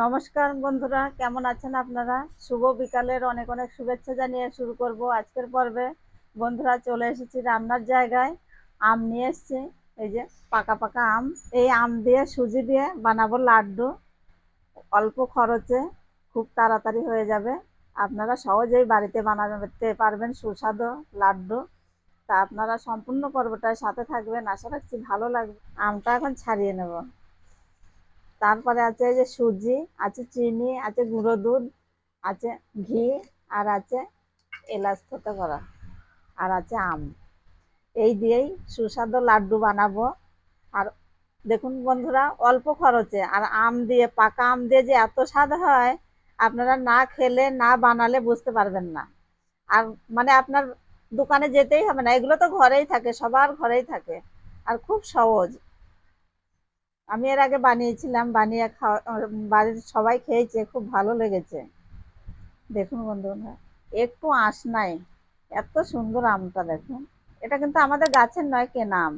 নমস্কার বন্ধুরা, কেমন আছেন আপনারা? শুভ বিকালের অনেক অনেক শুভেচ্ছা জানিয়ে শুরু করব আজকের পর্বে। বন্ধুরা, চলে এসেছি রান্নার জায়গায়। আম নিয়ে এসেছি, এই যে পাকা পাকা আম। এই আম দিয়ে সুজি দিয়ে বানাবো লাড্ডু। অল্প খরচে খুব তাড়াতাড়ি হয়ে যাবে। আপনারা সহজেই বাড়িতে বানাতে পারবেন সুস্বাদু লাড্ডু। তা আপনারা সম্পূর্ণ পর্বটায় সাথে থাকবেন। আশা রাখছি ভালো লাগবে। আমটা এখন ছাড়িয়ে নেব। তারপরে আছে যে সুজি, আছে চিনি, আছে গুঁড়ো দুধ, আছে ঘি, আর আছে এলাচ থতে করা, আর আছে আম। এই দিয়েই সুস্বাদু লাড্ডু বানাবো। আর দেখুন বন্ধুরা, অল্প খরচে, আর আম দিয়ে, পাকা আম দিয়ে যে এত স্বাদ হয়, আপনারা না খেলে, না বানালে বুঝতে পারবেন না। আর মানে আপনার দোকানে যেতেই হবে না, এগুলো তো ঘরেই থাকে, সবার ঘরেই থাকে। আর খুব সহজ। আমি এর আগে বানিয়েছিলাম, বানিয়ে খাওয়া, বাড়ির সবাই খেয়েছে, খুব ভালো লেগেছে। দেখুন বন্ধুরা, একটু আঁশ নাই, এত সুন্দর আমটা দেখুন। এটা কিন্তু আমাদের গাছের নয় কেনা আম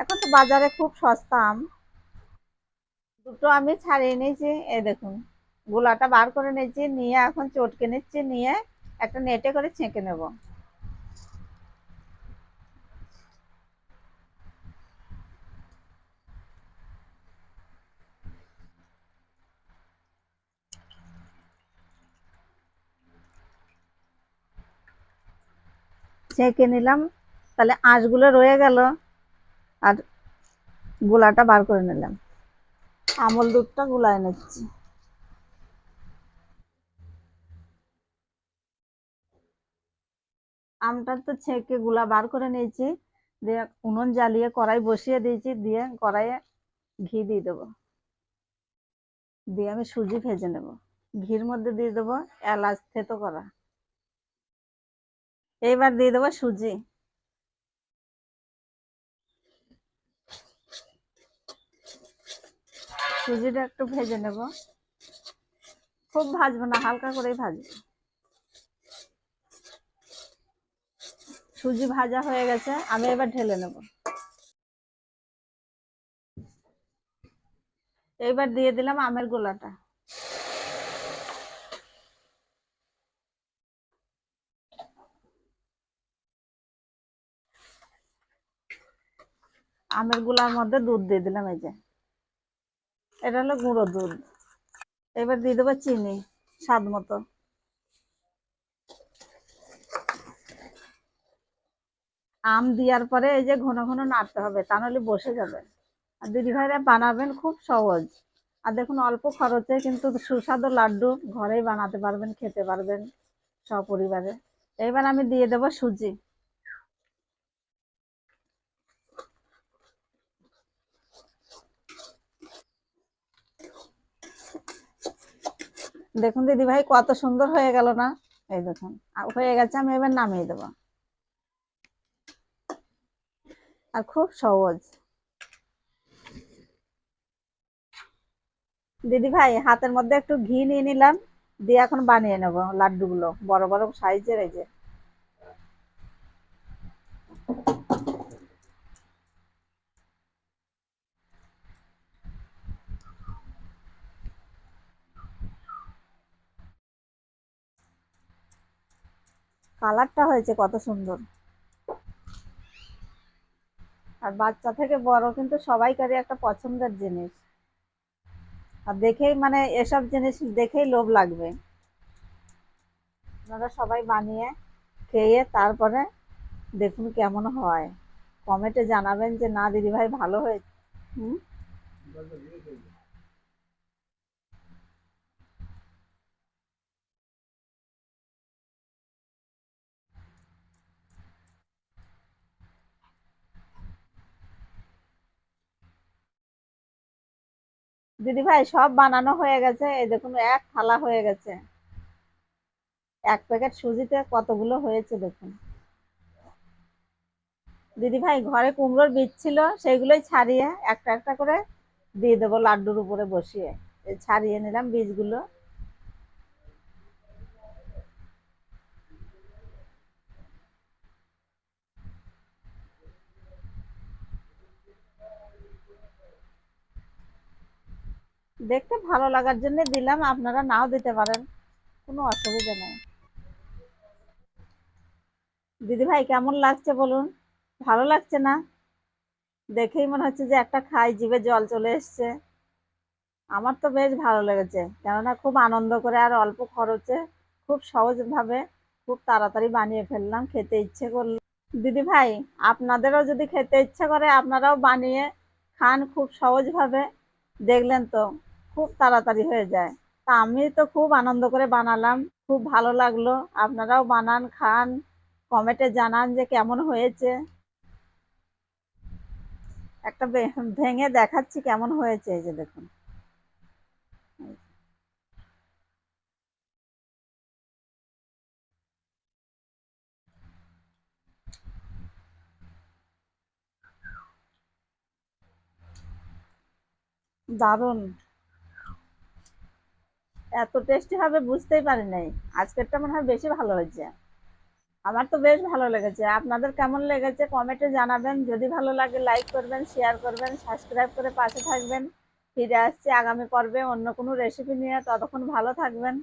এখন তো বাজারে খুব সস্তা আম। দুটো আমি ছাড়িয়ে নিয়েছি, এ দেখুন, গোলাটা বার করে নিয়েছি, নিয়ে এখন চটকে নিচ্ছি, নিয়ে একটা নেটে করে ছেঁকে নেব। ছেঁকে নিলাম। তাহলে আঁশগুলো রয়ে গেল আর গোলাটা বার করে নিলাম। আমল দুধটা গুলায় নিচ্ছি। আমটা তো ছেঁকে গুলা বার করে নিয়েছি। দিয়ে উনুন জ্বালিয়ে কড়াই বসিয়ে দিয়েছি। দিয়ে কড়াইয়ে ঘি দিয়ে দেবো। দিয়ে আমি সুজি ভেজে নেব। ঘির মধ্যে দিয়ে দেবো এলাচ থেতো করা। এইবার দিয়ে দেবো সুজি। সুজিটা একটু ভেজে নেব। খুব ভাজবো না, হালকা করেই ভাজবো। সুজি ভাজা হয়ে গেছে, আমি এবার ঢেলে নেব। এইবার দিয়ে দিলাম আমের গোলাটা। আমেরগুলার মধ্যে দুধ দিয়ে দিলাম, এই যে। এটা হলো গুঁড়ো দুধ। এবার দিয়ে দেবো চিনি, স্বাদ মতো। আম দেওয়ার পরে এই যে ঘন ঘন নাড়তে হবে, তা নাহলে বসে যাবে। আর দিদি ভাইরা বানাবেন খুব সহজ। আর দেখুন, অল্প খরচে কিন্তু সুস্বাদু লাড্ডু ঘরেই বানাতে পারবেন, খেতে পারবেন সপরিবারে। এবার আমি দিয়ে দেবো সুজি। দেখুন দিদি ভাই, কত সুন্দর হয়ে গেল না? এই দেখুন হয়ে গেছে, আমি এবার নামিয়ে দেবো। আর খুব সহজ। দিদি ভাই, হাতের মধ্যে একটু ঘি নিয়ে নিলাম, দিয়ে এখন বানিয়ে নেব লাড্ডুগুলো, বড় বড় সাইজের এই যে। কালারটা হয়েছে কত সুন্দর। আর বাচ্চা থেকে বড় কিন্তু সবাইকারই একটা পছন্দের জিনিস। আর দেখেই মানে এসব জিনিস দেখেই লোভ লাগবে। আপনারা সবাই বানিয়ে খেয়ে তারপরে দেখুন কেমন হয়। কমেন্টে জানাবেন যে, না দিদিভাই, ভালো হয়েছে। হুম? দিদি ভাই, সব বানানো হয়ে গেছে। এই দেখুন, এক থালা হয়ে গেছে। এক প্যাকেট সুজিতে কতগুলো হয়েছে দেখুন। দিদি ভাই, ঘরে কুমড়োর বীজ ছিল, সেইগুলোই ছাড়িয়ে একটা একটা করে দিয়ে দেবো লাড্ডুর উপরে বসিয়ে। ছাড়িয়ে নিলাম বীজগুলো। দেখতে ভালো লাগার জন্য দিলাম, আপনারা নাও দিতে পারেন, কোনো অসুবিধা নেই। দিদি ভাই কেমন লাগছে বলুন? ভালো লাগছে না? দেখেই মনে হচ্ছে যে একটা খাই, জিভে জল চলে এসছে। আমার তো বেশ ভালো লেগেছে, কেননা খুব আনন্দ করে আর অল্প খরচে খুব সহজভাবে খুব তাড়াতাড়ি বানিয়ে ফেললাম, খেতে ইচ্ছে করল। দিদি ভাই আপনাদেরও যদি খেতে ইচ্ছে করে, আপনারাও বানিয়ে খান খুব সহজভাবে। দেখলেন তো? খুব তাড়াতাড়ি হয়ে যায়। তা আমি তো খুব আনন্দ করে বানালাম, খুব ভালো লাগল। আপনারাও বানান, খান, কমেন্টে জানান যে কেমন হয়েছে। একটা ভেঙে দেখাচ্ছি কেমন হয়েছে, এই যে দেখুন। দারুণ। এত টেস্টি হবে বুঝতেই পারি নাই। আজকেরটা মনে হয় বেশি ভালো হয়েছে। আমার তো বেশ ভালো লেগেছে। আপনাদের কেমন লেগেছে কমেন্টে জানাবেন। যদি ভালো লাগে লাইক করবেন শেয়ার করবেন সাবস্ক্রাইব করে পাশে থাকবেন। ফিরে আসছি আগামী পর্বে অন্য কোনো রেসিপি নিয়ে। ততক্ষণ ভালো থাকবেন।